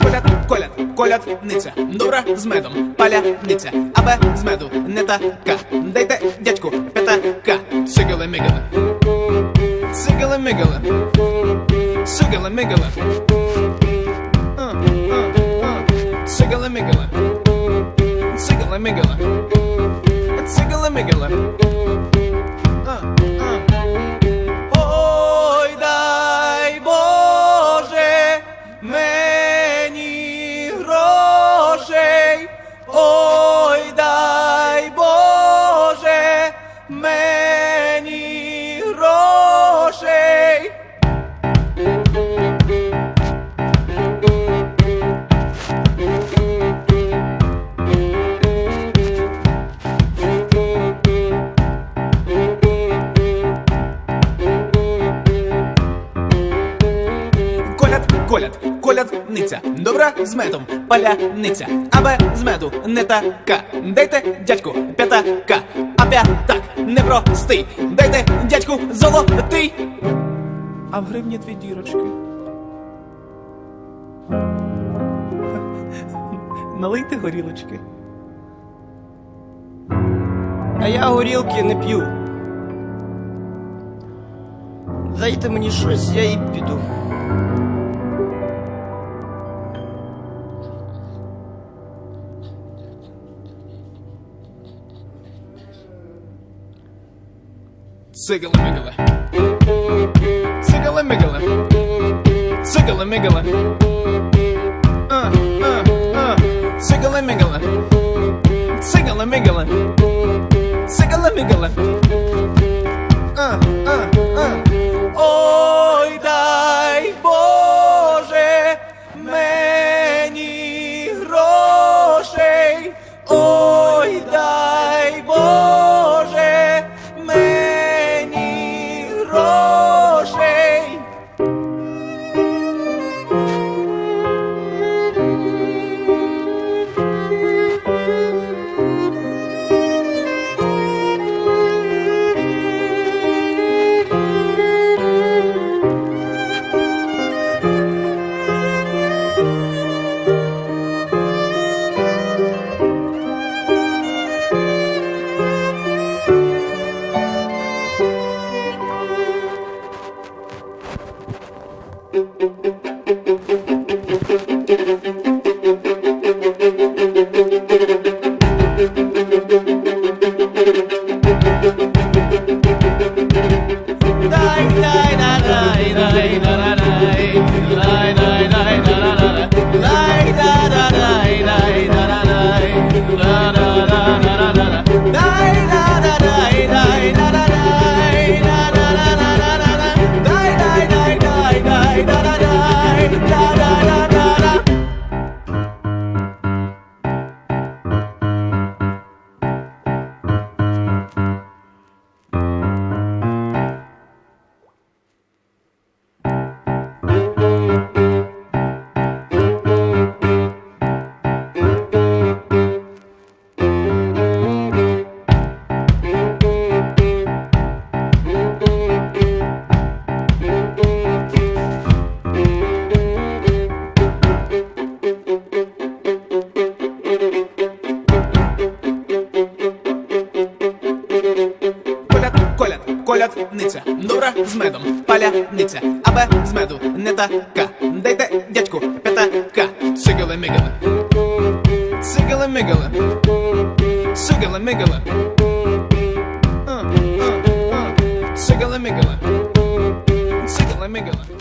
Колят, колят, колят, ниця, добра с медом, паляниця, абе з меду, не така. Дайте, дядьку, п'ятака, сигали мигали. Сигали мигали. Сигали мигали. Сигали мигали. Сигали мигали. Сигали мигали. Uh, uh. Коляд, добра з медом, паляниця, а без меду не така. Дайте дядьку п'ятака, а п'ятак непростий. Дайте дядьку золотий. А в гривні дві дірочки. Налийте горілочки. А я горілки не п'ю. Дайте мені щось, я і піду. Sigala migala. Sigala migala. Sigala migala. Uh, uh, uh. Sigala migala. Sigala migala. Sigala. night. Кура з медом, паляниця, абе з меду не така. Дайте дядьку п'ятака. Сигали мигали. Сигали мигали. Сигали мигали. Сигали мигали. Сигали мигали.